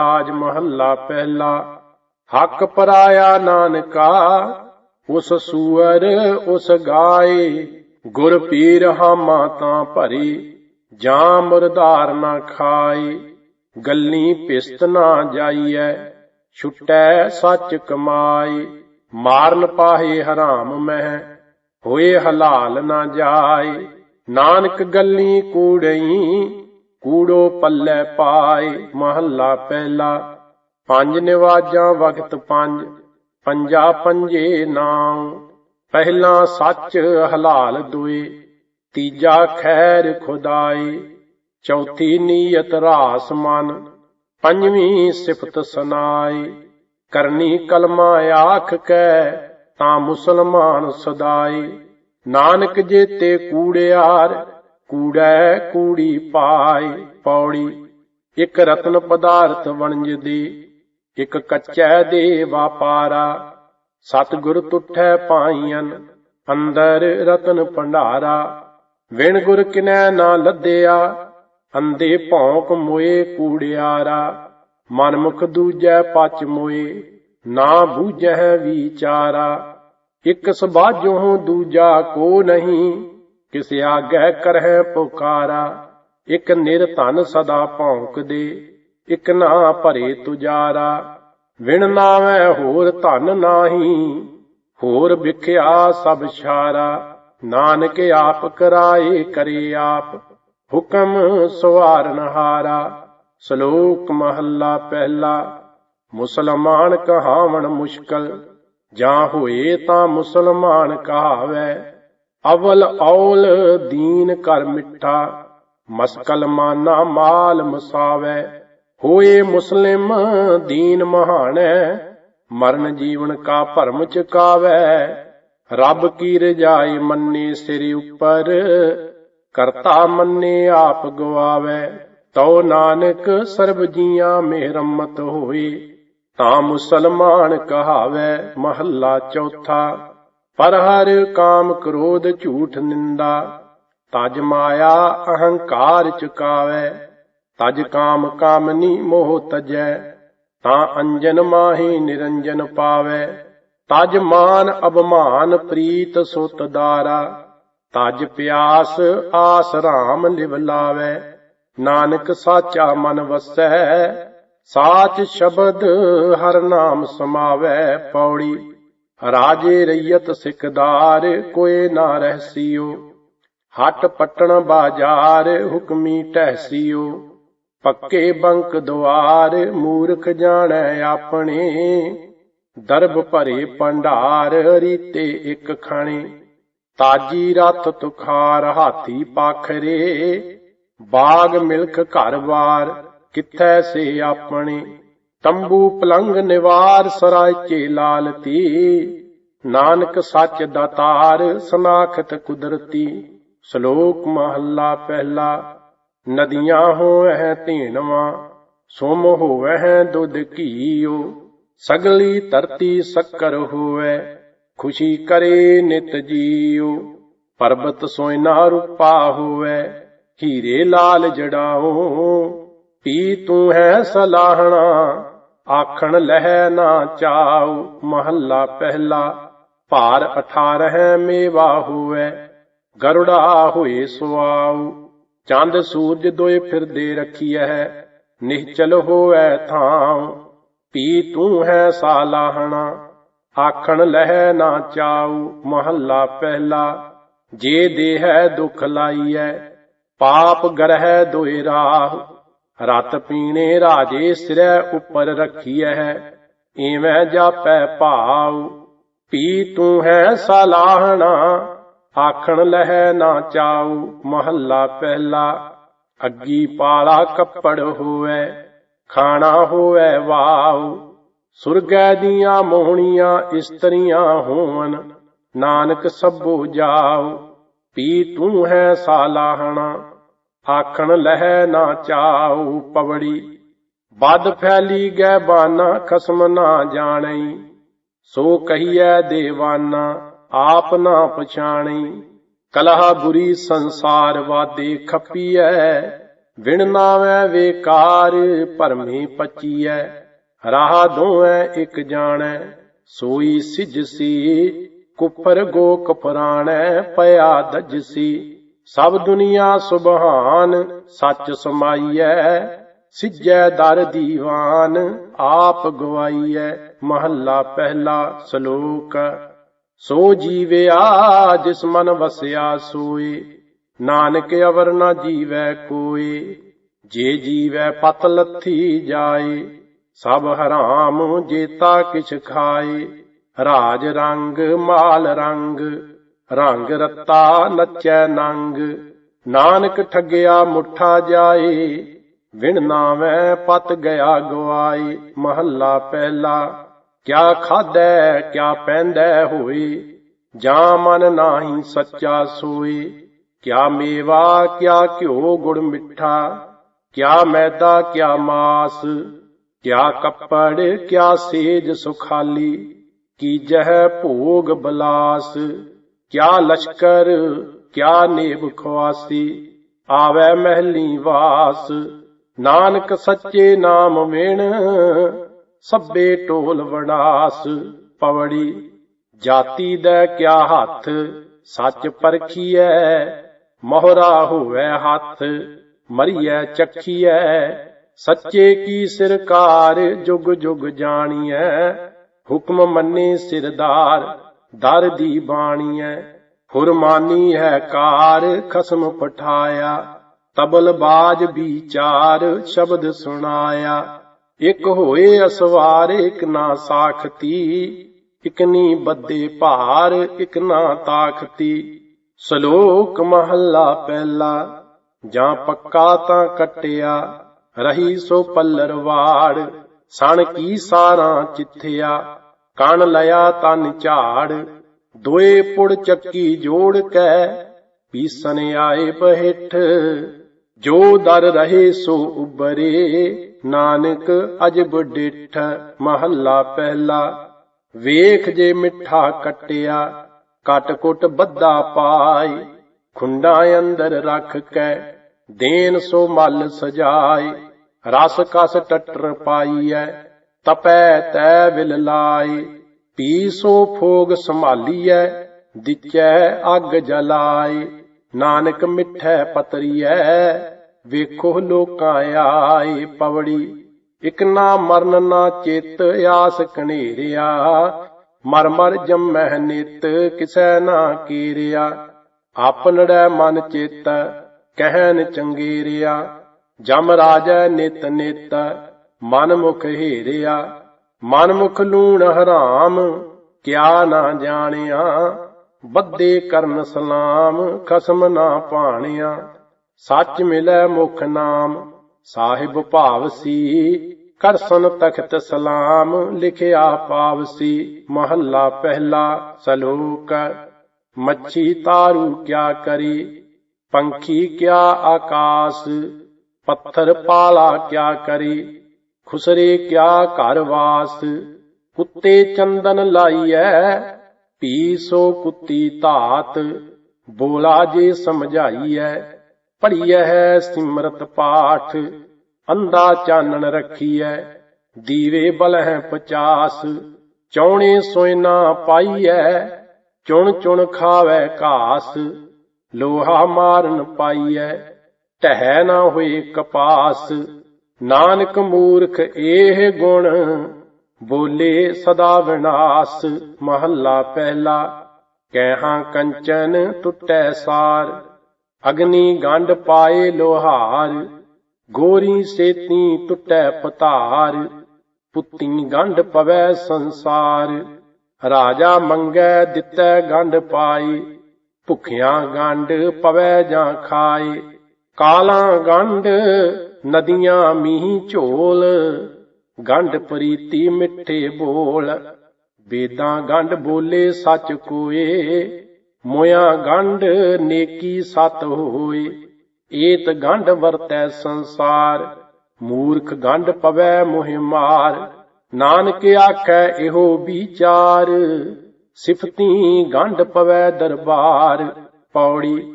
ਰਾਜ ਮਹੱਲਾ ਪਹਿਲਾ। ਹੱਕ ਪਰਾਇਆ ਨਾਨਕਾ, ਉਸ ਸੂਅਰ ਉਸ ਗਾਏ। ਗੁਰ ਪੀਰ ਹਾਮਾ ਤਾਂ ਭਰੀ, ਜਾਂ ਮੁਰਧਾਰ ਨਾ ਖਾਏ। ਗੱਲੀ ਪਿਸਤ ਨਾ ਜਾਈਐ, ਛੁਟੈ ਸੱਚ ਕਮਾਈ ਮਾਰਨ ਪਾਹੇ ਹਰਾਮ ਮਹਿ, ਹੋਏ ਹਲਾਲ ਨਾ ਜਾਏ। ਨਾਨਕ ਗੱਲੀ ਕੂੜਈ ਕੂੜੋ ਪੱਲੇ ਪਾਏ ਮਹੱਲਾ ਪਹਿਲਾ। ਪੰਜ ਨਿਵਾਜਾਂ ਵਕਤ ਪੰਜ, ਪੰਜਾ ਪੰਜੇ ਨਾਮ ਪਹਿਲਾ ਸੱਚ ਹਲਾਲ ਦੁਏ, ਤੀਜਾ ਖੈਰ ਖੁਦਾਈ ਚੌਥੀ ਨੀਅਤ ਰਾਸ ਮਨ, ਪੰਜਵੀਂ ਸਿਫਤ ਸੁਨਾਈ ਕਰਨੀ ਕਲਮਾ ਆਖ ਕੈ, ਤਾਂ ਮੁਸਲਮਾਨ ਸਦਾਈ ਨਾਨਕ ਜੇ ਜੇਤੇ ਕੂੜਿਆਰ ਕੂੜੈ ਕੂੜੀ ਪਾਈ ਪੌੜੀ, ਇਕ ਰਤਨ ਪਦਾਰਥ ਵਣਜ ਦੀ, ਇੱਕ ਕੱਚੈ ਦੇ ਵਾਪਾਰਾ ਸਤਿਗੁਰ ਤੁਠੈ ਪਾਈਆਂ ਅੰਦਰ ਰਤਨ ਭੰਡਾਰਾ। ਵਿਣ ਗੁਰ ਕਿਨੈ ਨਾ ਲੱਦਿਆ ਅੰਦੇ ਭੌਂਕ ਮੋਏ ਕੂੜਿਆਰਾ। ਮਨਮੁਖ ਦੂਜੈ ਪਚ ਮੋਏ, ਨਾ ਬੂਝੈ ਵਿਚਾਰਾ। ਇਕ ਸਬਾਜੋ ਦੂਜਾ ਕੋ ਨਹੀਂ ਕਿਸ ਆਗੈ ਕਰਹਿ ਪੁਕਾਰਾ, ਇਕ ਨਿਰਧਨ ਸਦਾ ਭੌਂਕਦੇ ਇਕ ਨਾ ਭਰੇ ਤੁਜਾਰਾ। ਵਿਣ ਨਾਵੇਂ ਹੋਰ ਧਨ ਨਾਹੀ, ਹੋਰ ਵਿਖਿਆ ਸਭ ਛਾਰਾ। ਨਾਨਕ ਆਪ ਕਰਾਏ ਕਰੇ ਆਪ, ਹੁਕਮ ਸਵਾਰਨ ਹਾਰਾ। ਸ਼ਲੋਕ ਮਹੱਲਾ ਪਹਿਲਾ, ਮੁਸਲਮਾਨ ਕਹਾਵਣ ਮੁਸ਼ਕਲ, ਜਾਂ ਹੋਏ ਤਾਂ ਮੁਸਲਮਾਨ ਕਹਾਵੈ। ਅਵਲ ਔਲ ਦੀਨ ਕਰ ਮਿੱਠਾ, ਮਸਕਲ ਮਾਨਾ ਮਾਲ ਮਸਾਵੈ, ਹੋਏ ਮੁਸਲਿਮ ਦੀਨ ਮਹਾਨੈ, ਮਰਨ ਜੀਵਨ ਕਾ ਭਰਮ ਚੁਕਾਵੈ। ਰੱਬ ਕੀ ਰਜਾਈ ਮੰਨੇ ਸਿਰ ਉੱਪਰ, ਕਰਤਾ ਮੰਨੇ ਆਪ ਗਵਾਵੈ। ਤਉ ਨਾਨਕ ਸਰਬ ਜੀਆਂ ਮਿਹਰਮਤ ਹੋਏ, ਤਾਂ ਮੁਸਲਮਾਨ ਕਹਾਵੈ ਮਹੱਲਾ ਚੌਥਾ। ਪਰ ਹਰ ਕਾਮ ਕ੍ਰੋਧ ਝੂਠ ਨਿੰਦਾ, ਤਜ ਮਾਇਆ ਅਹੰਕਾਰ ਚੁਕਾਵੈ, ਤਜ ਕਾਮ ਕਾਮਨੀ ਮੋਹ ਤਜੈ, ਤਾਂ ਅੰਜਨ ਮਾਹੀ ਨਿਰੰਜਨ ਪਾਵੈ। ਤਜ ਮਾਨ ਅਭਮਾਨ ਪ੍ਰੀਤ ਸੁਤ ਦਾਰਾ, ਤਜ ਪਿਆਸ ਆਸ ਰਾਮ ਲਿਵ ਲਾਵੈ। ਨਾਨਕ ਸਾਚਾ ਮਨ ਵਸੈ, ਸਾਚ ਸ਼ਬਦ ਹਰ ਨਾਮ ਸਮਾਵੈ, ਪੌੜੀ ਰਾਜੇ ਰਈਅਤ ਸਿਕਦਾਰ ਕੋਏ ਨਾ ਰਹਿਸੀਓ ਹਟ ਪਟਣ ਬਾਜ਼ਾਰ, ਹੁਕਮੀ ਟਹਿਸੀਓ ਪੱਕੇ ਬੰਕ ਦੁਆਰ, ਮੂਰਖ ਜਾਣੈ ਆਪਣੇ। ਦਰਬ ਭਰੇ ਪੰਡਾਰ ਰੀਤੇ ਇੱਕ ਖਾਣੇ। ਤਾਜੀ ਰਤ ਤੁਖਾਰ, ਹਾਥੀ ਪਾਖਰੇ। ਬਾਗ ਮਿਲਖ ਘਰ-ਬਾਰ ਕਿੱਥੈ ਸੇ ਆਪਣੇ। ਤੰਬੂ ਪਲੰਗ ਨਿਵਾਰ ਸਰਾਇਚੇ ਲਾਲਤੀ। ਨਾਨਕ ਸੱਚ ਦਾਤਾਰ ਸਨਾਖਤ ਕੁਦਰਤੀ। ਸ਼ਲੋਕ ਮਹੱਲਾ ਪਹਿਲਾ, ਨਦੀਆਂ ਹੋਵਹਿ ਧੀਣਵਾ, ਸੁਮ ਹੋਵਹਿ ਦੁੱਧ ਘੀਓ। ਸਗਲੀ ਧਰਤੀ ਸ਼ੱਕਰ ਹੋਵੇ ਖੁਸ਼ੀ ਕਰੇ ਨਿਤ ਜੀਓ। ਪਰਬਤ ਸੋਇਨਾ ਰੂਪਾ ਹੋਵੇ ਹੀਰੇ ਲਾਲ ਜੜਾਓ। ਪੀ ਤੂੰ ਹੈ ਸਲਾਹਣਾ ਆਖਣ ਲਹਿ ਨਾ ਚਾਉ, ਮਹੱਲਾ ਪਹਿਲਾ। ਭਾਰ 18 ਮੇਵਾ ਹੋਵੇ, ਗਰੁੜਾ ਹੋਏ ਸੁਆਉ। ਚੰਦ ਸੂਰਜ ਦੋਏ ਫਿਰਦੇ ਰਖੀਐ ਨਿਹਚਲ ਹੋਵੇ ਥਾਂ ਪੀ ਤੂੰ ਹੈ ਸਾਲਾਹਣਾ ਆਖਣ ਲਹਿ ਨਾ ਚਾਉ, ਮਹੱਲਾ ਪਹਿਲਾ। ਜੇ ਦੇਹ ਦੁਖ ਲਾਈਐ, ਪਾਪ ਗਰਹਿ ਦੋਏ ਰਾਹ। ਰਤ ਪੀਣੇ ਰਾਜੇ ਸਿਰੈ ਉੱਪਰ ਰੱਖੀਐ, ਏਵੇਂ ਜਾਪੈ ਭਾਉ, ਪੀ ਤੂੰ ਹੈ ਸਲਾਹਣਾ, ਆਖਣ ਲਹਿ ਨਾ ਚਾਉ, ਮਹੱਲਾ ਪਹਿਲਾ, ਅੱਗੀ ਪਾਲਾ ਕੱਪੜ ਹੋਵੇ, ਖਾਣਾ ਹੋਵੇ ਵਾਉ, ਸੁਰਗੈ ਦੀਆਂ ਮੋਹਣੀਆਂ ਇਸਤਰੀਆਂ ਹੋਵਨ, ਨਾਨਕ ਸਭੋ ਜਾਉ, ਪੀ ਤੂੰ ਹੈ ਸਾਲਾਹਣਾ। ਆਖਣ ਲਹਿ ਨਾ ਚਾਉ ਪਵੜੀ। ਬਦ ਫੈਲੀ ਗੈ ਬਾਨਾ, ਖਸਮ ਨਾ ਜਾਣਈ। ਸੋ ਕਹੀਐ ਦੇਵਾਨਾ, ਆਪ ਨਾ ਪਛਾਣੀ ਕਲਹ ਬੁਰੀ ਸੰਸਾਰ ਵਾਦੇ ਖਪੀਐ। ਵਿਣ ਨਾਵੇਂ ਵੇਕਾਰ, ਭਰਮੀ ਪਚੀਐ। ਰਾਹ ਦੋਐ ਇੱਕ ਜਾਣੈ, ਸੋਈ ਸਿਜਸੀ। ਕੁਫਰ ਗੋ ਕਪਰਾਣੈ ਪਿਆ ਦਜਸੀ। ਸਭ ਦੁਨੀਆ ਸੁਭਾਨ, ਸੱਚ ਸਮਾਈਐ, ਸਿਜੈ ਦਰ ਦੀਵਾਨ, ਆਪ ਗਵਾਈਐ, ਮਹੱਲਾ ਪਹਿਲਾ ਸ਼ਲੋਕ। ਸੋ ਜੀਵਿਆ ਜਿਸ ਮਨ ਵਸਿਆ ਸੋਏ, ਨਾਨਕ ਅਵਰ ਨਾ ਜੀਵੈ ਕੋਏ, ਜੇ ਜੀਵੈ ਪਤ ਲੱਥੀ ਜਾਏ, ਸਭ ਹਰਾਮ ਜੇਤਾ ਕਿਛ ਖਾਏ, ਰਾਜ ਰੰਗ, ਮਾਲ ਰੰਗ ਰੰਗ ਰੱਤਾ ਨੱਚੈ ਨੰਗ, ਨਾਨਕ ਠੱਗਿਆ ਮੁੱਠਾ ਜਾਏ, ਵਿਣ ਨਾਵੇਂ ਪਤ ਗਿਆ ਗਵਾਏ, ਮਹੱਲਾ ਪਹਿਲਾ, ਕਿਆ ਖਾਦੈ ਕਿਆ ਪੈਂਦੈ ਹੋਏ, ਜਾਂ ਮਨ ਨਾਹੀ ਸੱਚਾ ਸੋਏ, ਕਿਆ ਮੇਵਾ, ਕਿਆ ਘਿਓ ਗੁੜ ਮਿੱਠਾ, ਕਿਆ ਮੈਦਾ, ਕਿਆ ਮਾਸ, ਕਿਆ ਕੱਪੜ, ਕਿਆ ਸੇਜ ਸੁਖਾਲੀ, ਕੀ ਜਹ ਭੋਗ ਬਲਾਸ ਕਿਆ ਲਸ਼ਕਰ, ਕਿਆ ਨੇਬ ਖਵਾਸੀ ਆਵੈ ਮਹਿਲੀ ਵਾਸ, ਨਾਨਕ ਸੱਚੇ ਨਾਮ ਵੇਣ ਸੱਬੇ ਟੋਲ ਵਣਾਸ ਪਵੜੀ, ਜਾਤੀ ਦਾ ਕਿਆ ਹੱਥ, ਸੱਚ ਪਰਖੀਐ, ਮੋਹਰਾ ਹੋਵੇ ਹੱਥ, ਮਰੀਐ, ਚੱਖੀਐ। ਸੱਚੇ ਕੀ ਸਿਰਕਾਰ ਜੁਗ ਜੁਗ ਜਾਣੀਐ, ਹੁਕਮ ਮੰਨੇ ਸਿਰਦਾਰ। ਦਰ ਦੀ ਬਾਣੀ ਬਾਣੀਐ ਫੁਰਮਾਨੀ ਹੈ ਕਾਰ, ਖਸਮ ਪਠਾਇਆ। ਤਬਲ ਬਾਜ ਵਿਚਾਰ, ਸ਼ਬਦ ਸੁਣਾਇਆ। ਇਕ ਹੋਏ ਅਸਵਾਰ, ਇਕ ਨਾ ਸਾਖਤੀ। ਇਕਨੀ ਬੱਦੇ ਭਾਰ, ਇਕ ਨਾ ਤਾਖਤੀ ਸ਼ਲੋਕ ਮਹੱਲਾ ਪਹਿਲਾ, ਜਾਂ ਪੱਕਾ ਤਾਂ ਕਟਿਆ। ਰਹੀ ਸੋ ਪੱਲਰ ਵਾੜ, ਸਣ ਕੀ ਸਾਰਾ ਚਿੱਥਿਆ। ਕਣ ਲਿਆ ਤਨ ਝਾੜ, ਦੋਏ ਪੁੜ ਚੱਕੀ ਜੋੜ ਕੈ ਪੀਸਨ ਆਏ ਪਹਿਠ, ਜੋ ਦਰ ਰਹੇ ਸੋ ਉਬਰੇ ਨਾਨਕ ਅਜਬ ਡਿਠ ਮਹੱਲਾ ਪਹਿਲਾ। ਵੇਖ ਜੇ ਮਿੱਠਾ ਕਟਿਆ, ਕਟ ਕੁਟ ਬੱਦਾ ਪਾਈ ਖੁੰਡਾ ਅੰਦਰ ਰੱਖ ਕੈ ਦੇਨ ਸੋ ਮਲ ਸਜਾਏ, ਰਸ ਕਸ ਟਟਰ ਪਾਈਐ ਤਪੈ ਤੈ ਵਿਲ ਲਾਏ ਪੀ ਸੋ ਫੋਗ ਸੰਭਾਲੀਐ, ਦਿਚੈ ਅੱਗ ਜਲਾਏ। ਨਾਨਕ ਮਿੱਠੈ ਪਤਰੀਐ, ਵੇਖੋ ਲੋਕਾਂ ਆਏ ਪਵੜੀ। ਇਕ ਨਾ ਮਰਨ ਨਾ ਚਿਤ ਆਸ ਕਨੇਰਿਆ ਮਰ ਮਰ ਜੰਮਹਿ ਨਿਤ ਕਿਸੈ ਨਾ ਕੀਰਿਆ। ਆਪਨੜੈ ਮਨ ਚੇਤ, ਕਹਿਨ ਚੰਗੇਰਿਆ, ਜਮ ਰਾਜੈ ਨਿਤ ਨਿਤ ਮਨ ਮੁਖ ਹੀਰਿਆ ਮਨ ਮੁਖ ਲੂਣ ਹਰਾਮ, ਕਿਆ ਨਾ ਜਾਣਿਆ ਬੱਦੇ ਕਰਨ ਸਲਾਮ, ਖਸਮ ਨਾ ਪਾਣਿਆ ਸੱਚ ਮਿਲੈ ਮੁਖ ਨਾਮ, ਸਾਹਿਬ ਭਾਵਸੀ, ਕਰਸਨ ਤਖਤ ਸਲਾਮ, ਲਿਖਿਆ ਪਾਵਸੀ, ਮਹੱਲਾ ਪਹਿਲਾ ਸਲੋਕ, ਮੱਛੀ ਤਾਰੂ ਕਿਆ ਕਰੀ, ਪੰਖੀ ਕਿਆ ਆਕਾਸ, ਪੱਥਰ ਪਾਲਾ ਕਿਆ ਕਰੀ ਖੁਸਰੇ ਕਿਆ ਘਰ ਵਾਸ, ਕੁੱਤੇ ਚੰਦਨ ਲਾਈਐ ਪੀ ਸੋ ਕੁੱਤੀ ਧਾਤ, ਬੋਲਾ ਜੇ ਸਮਝਾਈਐ ਪੜੀਐ ਹੈ ਸਿਮਰਤ ਪਾਠ ਅੰਦਾ ਚਾਨਣ ਰੱਖੀਐ, ਦੀਵੇ ਬਲਹਿ ਪਚਾਸ, ਚੌਣੇ ਸੋਇਨਾ ਪਾਈਐ, ਚੁਣ ਚੁਣ ਖਾਵੇ ਘਾਸ, ਲੋਹਾ ਮਾਰਨ ਪਾਈਐ ਟਹਿ ਨਾ ਹੋਏ ਕਪਾਸ ਨਾਨਕ ਮੂਰਖ ਇਹ ਗੁਣ ਬੋਲੇ ਸਦਾ ਵਿਨਾਸ਼, ਮਹੱਲਾ ਪਹਿਲਾ। ਕਹਿਹਾਂ ਕੰਚਨ ਟੁੱਟੈ ਸਾਰ, ਅਗਨੀ ਗੰਢ ਪਾਏ ਲੋਹਾਰ। ਗੋਰੀ ਸੇਤੀ ਟੁੱਟੈ ਪਤਾਰ, ਪੁੱਤੀ ਗੰਢ ਪਵੈ ਸੰਸਾਰ। ਰਾਜਾ ਮੰਗੈ ਦਿੱਤੈ ਗੰਢ ਪਾਈ ਭੁਖਿਆਂ ਗੰਢ ਪਵੈ ਜਾਂ ਖਾਏ। ਕਾਲਾਂ ਗੰਢ ਨਦੀਆਂ ਮੀਂਹ ਝੋਲ, ਗੰਢ ਪ੍ਰੀਤੀ ਮਿੱਠੇ ਬੋਲ। ਵੇਦਾਂ ਗੰਢ ਬੋਲੇ ਸੱਚ ਕੋਏ, ਮੋਇਆ ਗੰਢ ਨੇਕੀ ਸਤ ਹੋਏ। ਏਤ ਗੰਢ ਵਰਤੈ ਸੰਸਾਰ, ਮੂਰਖ ਗੰਢ ਪਵੈ ਮੋਹਿ ਮਾਰ। ਨਾਨਕ ਆਖੈ ਇਹੋ ਵਿਚਾਰ, ਸਿਫਤੀ ਗੰਢ ਪਵੈ ਦਰਬਾਰ। ਪੌੜੀ